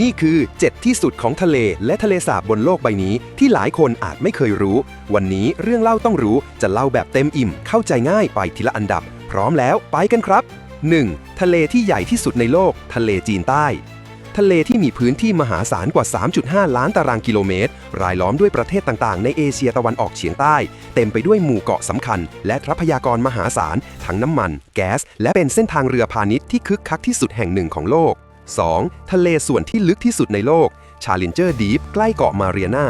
นี่คือ 7 ที่สุดของทะเลและทะเลสาบบนโลกใบนี้ ที่หลายคนอาจไม่เคยรู้ วันนี้เรื่องเล่าต้องรู้จะเล่าแบบเต็มอิ่มเข้าใจง่ายไปทีละอันดับ พร้อมแล้วไปกันครับ 1. ทะเลที่ใหญ่ที่สุดในโลก ทะเลจีนใต้ ทะเลที่มีพื้นที่มหาศาลกว่า 3.5 ล้านตารางกิโลเมตร รายล้อมด้วยประเทศต่างๆ ในเอเชียตะวันออกเฉียงใต้ เต็มไปด้วยหมู่เกาะสำคัญ และทรัพยากรมหาศาลทั้งน้ำมัน แก๊ส และเป็นเส้นทางเรือพาณิชย์ที่คึกคักที่สุดแห่งหนึ่งของโลก 2. ทะเลส่วนที่ลึกที่สุดในโลก Challenger Deep ใกล้เกาะมาเรียนา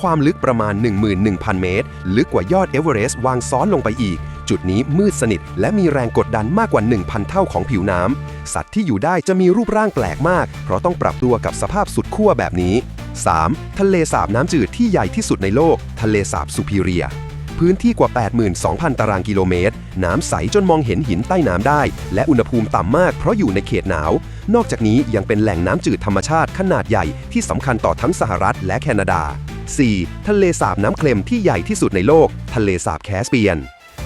ความลึกประมาณ 11,000 เมตร ลึกกว่ายอดเอเวอเรสต์วางซ้อนลงไปอีก จุดนี้มืดสนิท และมีแรงกดดันมากกว่า 1,000 เท่าของผิวน้ำ สัตว์ที่อยู่ได้จะมีรูปร่างแปลกมาก เพราะต้องปรับตัวกับสภาพสุดขั้วแบบนี้ 3. ทะเลสาบน้ำจืดที่ใหญ่ที่สุดในโลก ทะเลสาบซูพิเรีย พื้นที่กว่า 82,000 ตารางกิโลเมตร น้ำใสจนมองเห็นหินใต้น้ำได้ และอุณหภูมิต่ำมากเพราะอยู่ในเขตหนาว นอกจากนี้ยังเป็นแหล่งน้ำจืดธรรมชาติขนาดใหญ่ที่สำคัญต่อทั้งสหรัฐและแคนาดา 4. ทะเลสาบน้ำเค็มที่ใหญ่ที่สุดในโลก ทะเลสาบแคสเปียน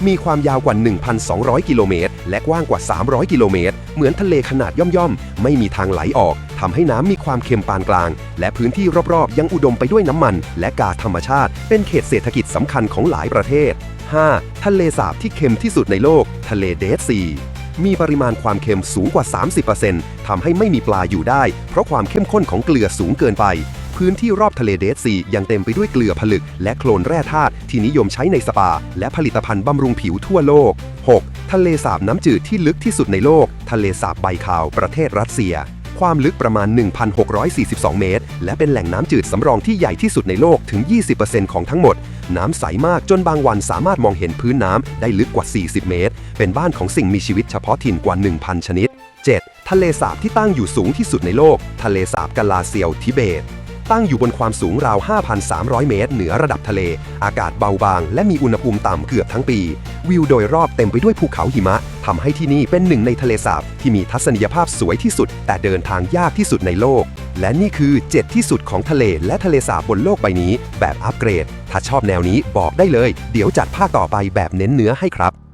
มีความยาวกว่า 1,200 กิโลเมตร และกว้างกว่า 300 กิโลเมตร เหมือนทะเลขนาดย่อมๆ ไม่มีทางไหลออก ทำให้น้ำมีความเค็มปานกลาง และพื้นที่รอบๆ ยังอุดมไปด้วยน้ำมัน และกาธรรมชาติ เป็นเขตเศรษฐกิจสำคัญของหลายประเทศ 5. ทะเลสาบที่เค็มที่สุดในโลก ทะเลเดดซีมีปริมาณความเค็มสูงกว่า 30%ทำให้ไม่มีปลาอยู่ได้ เพราะความเข้มข้นของเกลือสูงเกินไป พื้นที่รอบทะเลเดดซียังเต็มไปด้วยเกลือผลึก และโคลนแร่ธาตุที่นิยมใช้ในสปา และผลิตภัณฑ์บำรุงผิวทั่วโลก 6. ทะเลสาบน้ำจืดที่ลึกที่สุดในโลก ทะเลสาบไบคาว ประเทศรัสเซีย ความลึกประมาณ 1,642 เมตร และเป็นแหล่งน้ำจืดสำรองที่ใหญ่ที่สุดในโลกถึง 20%ของทั้งหมด น้ำใสมากจนบางวันสามารถมองเห็นพื้นน้ำได้ลึกกว่า 40 เมตร เป็นบ้านของสิ่งมีชีวิตเฉพาะถิ่นกว่า 1,000 ชนิด 7. ทะเลสาบที่ตั้งอยู่สูงที่สุดในโลก ทะเลสาบกาลาเซียวทิเบต ตั้งอยู่บนความสูงราว 5,300 เมตร เหนือระดับทะเล อากาศเบาบาง และมีอุณหภูมิต่ำเกือบทั้งปี วิวโดยรอบเต็มไปด้วยภูเขาหิมะทำให้ที่นี่เป็นหนึ่งในทะเลสาบที่มีทัศนียภาพสวยที่สุด แต่เดินทางยากที่สุดในโลก และนี่คือ 7 ที่สุดของทะเลและทะเลสาบบนโลกใบนี้ แบบอัปเกรด ถ้าชอบแนวนี้บอกได้เลย เดี๋ยวจัดภาคต่อไปแบบเน้นเนื้อให้ครับ